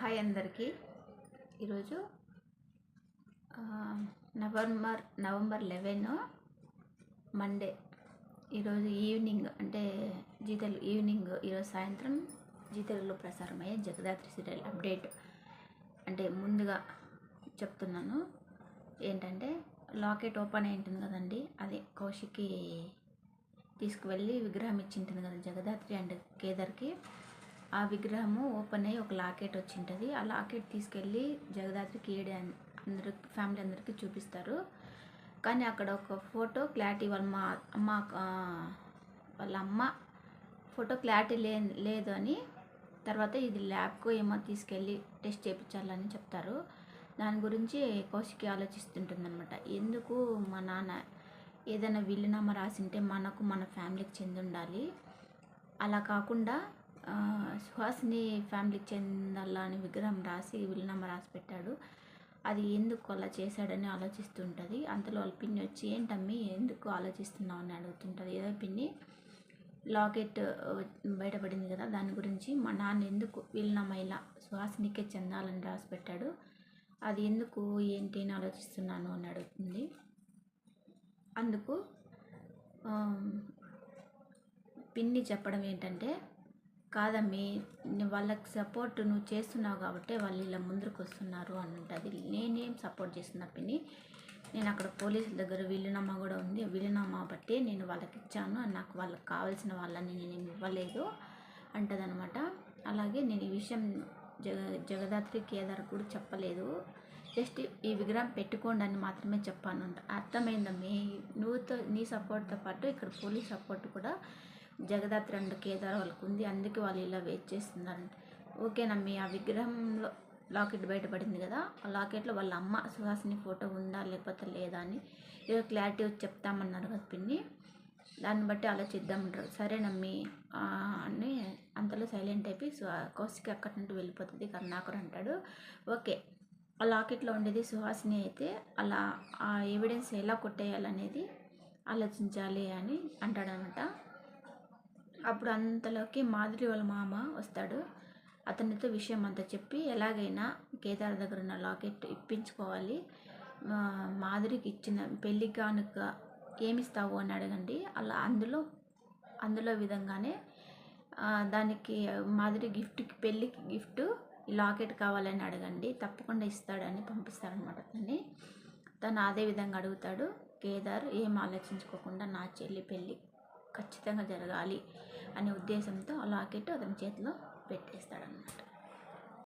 Hi అందరికీ. ఈరోజు November November eleven Monday. ఈరోజు ఈవినింగ్ అంటే జీతలు ఈవినింగ్ ఈరోజు సాయంత్రం జీతలలో ప్రసారమయ్యే జగదాత్రి సీరియల్ అప్డేట్. అంటే ముందుగా చెప్తున్నాను ఏంటంటే లాకెట్ ఓపెన్ అయి ఉంటుంది కదండి అదే కౌశిక్కి తీసుకువెళ్ళి విగ్రహం ఇచ్చింటుంది కదా జగదాత్రి అండ్ కేదార్కి. ఆ విగ్రహము ఓపెన్ అయ్యి ఒక లాకెట్ వచ్చింటుంది. ఆ లాకెట్ తీసుకెళ్ళి జగదాత్రికి ఏడే అందరు ఫ్యామిలీ అందరికీ చూపిస్తారు. కానీ అక్కడ ఒక ఫోటో క్లారిటీ వాళ్ళ మా అమ్మ వాళ్ళ అమ్మ ఫోటో క్లారిటీ లే లేదు అని తర్వాత ఇది ల్యాబ్కు ఏమో తీసుకెళ్ళి టెస్ట్ చేయించాలని చెప్తారు. దాని గురించి కౌశికి ఆలోచిస్తుంటుందన్నమాట. ఎందుకు మా నాన్న ఏదైనా వీలునామా రాసింటే మనకు మన ఫ్యామిలీకి చెంది ఉండాలి అలా కాకుండా సుహాసిని ఫ్యామిలీకి చెందాలా అని విగ్రహం రాసి వీలునామా రాసి పెట్టాడు. అది ఎందుకు అలా చేశాడని ఆలోచిస్తుంటుంది. అంతలో వాళ్ళ పిన్ని వచ్చి ఏంటమ్మి ఎందుకు ఆలోచిస్తున్నావు? అని అడుగుతుంటుంది. ఏదో పిన్ని లాకెట్ బయటపడింది కదా దాని గురించి మా నాన్న ఎందుకు వీలునామా ఇలా సుహాసినికే చెందాలని రాసి పెట్టాడు. అది ఎందుకు ఏంటి అని ఆలోచిస్తున్నాను అని అడుగుతుంది. అందుకు పిన్ని చెప్పడం ఏంటంటే కాదమ్మి వాళ్ళకి సపోర్ట్ నువ్వు చేస్తున్నావు కాబట్టి వాళ్ళు ఇలా ముందుకు వస్తున్నారు అని ఉంటుంది నేనేం సపోర్ట్ చేస్తున్నా పిన్ని నేను అక్కడ పోలీసుల దగ్గర వీలునామా కూడా ఉంది. వీలునామా బట్టి నేను వాళ్ళకి ఇచ్చాను. నాకు వాళ్ళకి కావాల్సిన వాళ్ళని నేను ఇవ్వలేదు అంటదనమాట. అలాగే నేను ఈ విషయం జగ జగదాత్రి కేదార్ కూడా చెప్పలేదు. జస్ట్ ఈ విగ్రహం పెట్టుకోండి అని మాత్రమే చెప్పాను అంట అర్థమైందమ్మి? నువ్వుతో నీ సపోర్ట్తో పాటు ఇక్కడ పోలీస్ సపోర్ట్ కూడా జగదాత్రి అండ్ కేదార్ వాళ్ళకు ఉంది అందుకే వాళ్ళు ఇలా వెయిట్ చేస్తున్నారు. ఓకేనమ్మి ఆ విగ్రహంలో లాకెట్ బయటపడింది కదా ఆ లాకెట్లో వాళ్ళ అమ్మ సుహాసిని ఫోటో ఉందా లేకపోతే లేదా అని ఏదో క్లారిటీ వచ్చి చెప్తామన్నారు కదా పిన్ని. దాన్ని బట్టి ఆలోచిద్దామంటారు సరేనమ్మి అని అంతలో సైలెంట్ అయిపోయి సు- కౌశికి అక్కడి నుండి వెళ్ళిపోతుంది. కరుణాకర్ అంటాడు. ఓకే ఆ లాకెట్లో ఉండేది సుహాసిని అయితే అలా ఆ ఎవిడెన్స్ ఎలా కొట్టేయాలనేది ఆలోచించాలి అని అంటాడనమాట. అప్పుడు అంతలోకి మాధురి వాళ్ళ మామ వస్తాడు. అతనితో విషయం అంతా చెప్పి ఎలాగైనా కేదార్ దగ్గర ఉన్న లాకెట్ ఇప్పించుకోవాలి. మాధురికి ఇచ్చిన పెళ్ళి కానుక ఏమిస్తావు అని అడగండి. అలా అందులో అందులో విధంగానే దానికి మాధురి గిఫ్ట్కి పెళ్ళికి గిఫ్ట్ లాకెట్ కావాలని అడగండి. తప్పకుండా ఇస్తాడని పంపిస్తారనమాట తన్ని తను అదే విధంగా అడుగుతాడు. కేదార్ ఏం ఆలోచించుకోకుండా నా చెల్లి పెళ్ళి ఖచ్చితంగా జరగాలి. అనే ఉద్దేశంతో ఆ లాకెట్ అతని చేతిలో పెట్టేస్తాడనమాట